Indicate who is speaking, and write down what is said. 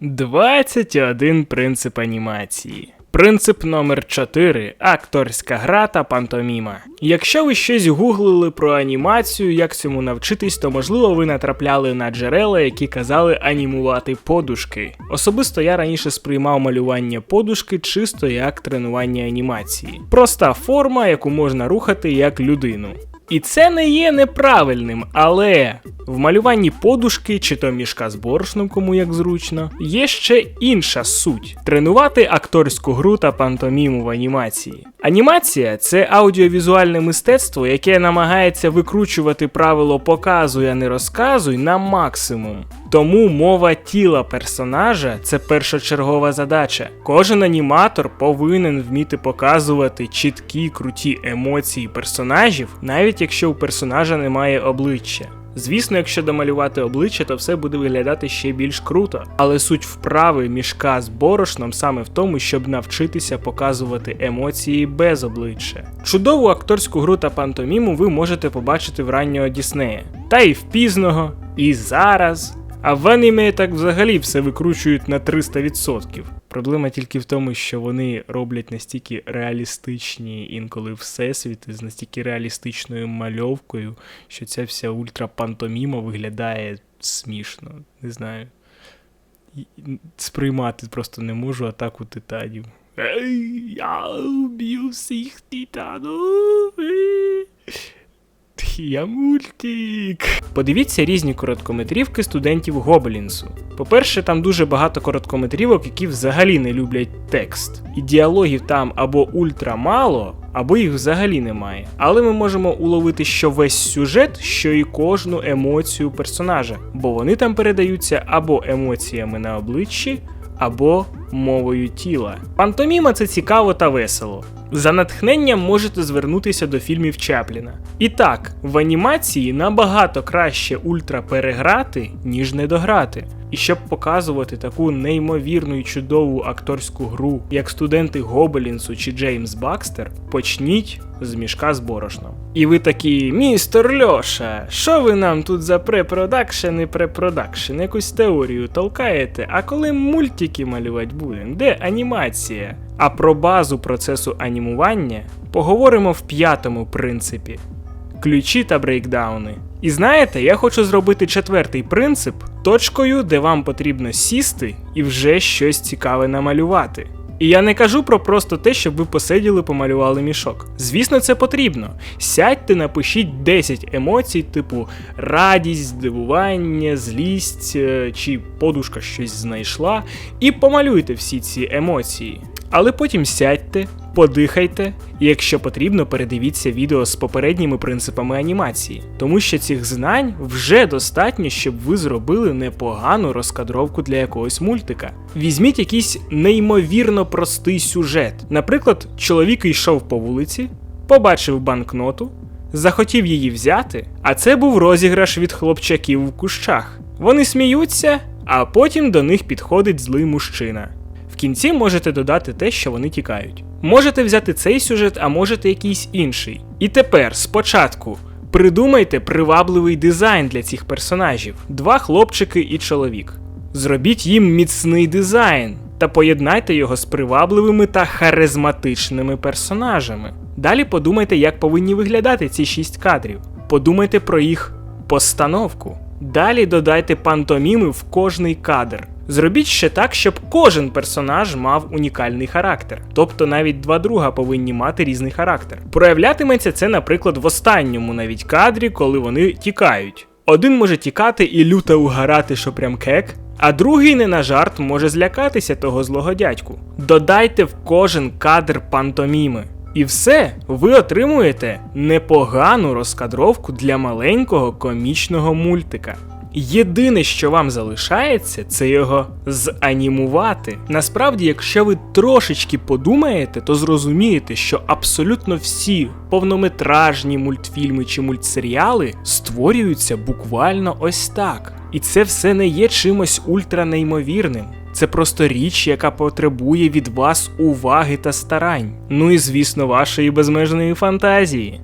Speaker 1: 21 принцип анімації. Принцип номер 4 акторська гра та пантоміма. Якщо ви щось гуглили про анімацію, як цьому навчитись, то можливо ви натрапляли на джерела, які казали анімувати подушки. Особисто я раніше сприймав малювання подушки чисто як тренування анімації. Проста форма, яку можна рухати як людину. І це не є неправильним, але в малюванні подушки чи то мішка з борошном, кому як зручно, є ще інша суть тренувати акторську гру та пантоміму в анімації. Анімація це аудіовізуальне мистецтво, яке намагається викручувати правило показуй, а не розказуй на максимум. Тому мова тіла персонажа це першочергова задача. Кожен аніматор повинен вміти показувати чіткі круті емоції персонажів, навіть якщо у персонажа немає обличчя. Звісно, якщо домалювати обличчя, то все буде виглядати ще більш круто. Але суть вправи мішка з борошном саме в тому, щоб навчитися показувати емоції без обличчя. Чудову акторську гру та пантоміму ви можете побачити в раннього Діснея. Та і в пізного, і зараз. А в аніме так взагалі все викручують на 300%. Проблема тільки в тому, що вони роблять настільки реалістичні інколи всесвіти з настільки реалістичною мальовкою, що ця вся ультрапантоміма виглядає смішно. Не знаю. Сприймати просто не можу атаку титанів. Я уб'ю всіх титанів. Я мультик. Подивіться різні короткометрівки студентів Гоблінсу. По-перше, там дуже багато короткометрівок, які взагалі не люблять текст. І діалогів там або ультра мало, або їх взагалі немає. Але ми можемо уловити що весь сюжет, що і кожну емоцію персонажа, бо вони там передаються або емоціями на обличчі, або мовою тіла. Пантоміма це цікаво та весело. За натхненням можете звернутися до фільмів Чапліна. І так, в анімації набагато краще ультра переграти, ніж недограти. І щоб показувати таку неймовірну і чудову акторську гру, як студенти Гобелінсу чи Джеймс Бакстер, почніть з мішка з борошном. І ви такі, містер Льоша, що ви нам тут за препродакшн і препродакшн, якусь теорію толкаєте, а коли мультики малювати будемо, де анімація? А про базу процесу анімування поговоримо в п'ятому принципі ключі та брейкдауни. І знаєте, я хочу зробити четвертий принцип точкою, де вам потрібно сісти і вже щось цікаве намалювати. І я не кажу про просто те, щоб ви посиділи, помалювали мішок. Звісно, це потрібно. Сядьте, напишіть 10 емоцій, типу радість, здивування, злість е, чи подушка щось знайшла, і помалюйте всі ці емоції. Але потім сядьте, подихайте, і якщо потрібно, передивіться відео з попередніми принципами анімації, тому що цих знань вже достатньо, щоб ви зробили непогану розкадровку для якогось мультика. Візьміть якийсь неймовірно простий сюжет. Наприклад, чоловік йшов по вулиці, побачив банкноту, захотів її взяти, а це був розіграш від хлопчаків в кущах. Вони сміються, а потім до них підходить злий мужчина. Кінці можете додати те, що вони тікають. Можете взяти цей сюжет, а можете якийсь інший. І тепер, спочатку, придумайте привабливий дизайн для цих персонажів: два хлопчики і чоловік. Зробіть їм міцний дизайн та поєднайте його з привабливими та харизматичними персонажами. Далі подумайте, як повинні виглядати ці шість кадрів. Подумайте про їх постановку. Далі додайте пантоміми в кожний кадр. Зробіть ще так, щоб кожен персонаж мав унікальний характер. Тобто навіть два друга повинні мати різний характер. Проявлятиметься це, наприклад, в останньому навіть кадрі, коли вони тікають. Один може тікати і люто угарати, що прям кек, а другий не на жарт може злякатися того злого дядьку. Додайте в кожен кадр пантоміми. І все, ви отримуєте непогану розкадровку для маленького комічного мультика. Єдине, що вам залишається, це його занімувати. Насправді, якщо ви трошечки подумаєте, то зрозумієте, що абсолютно всі повнометражні мультфільми чи мультсеріали створюються буквально ось так. І це все не є чимось ультранеймовірним. Це просто річ, яка потребує від вас уваги та старань. Ну і звісно, вашої безмежної фантазії.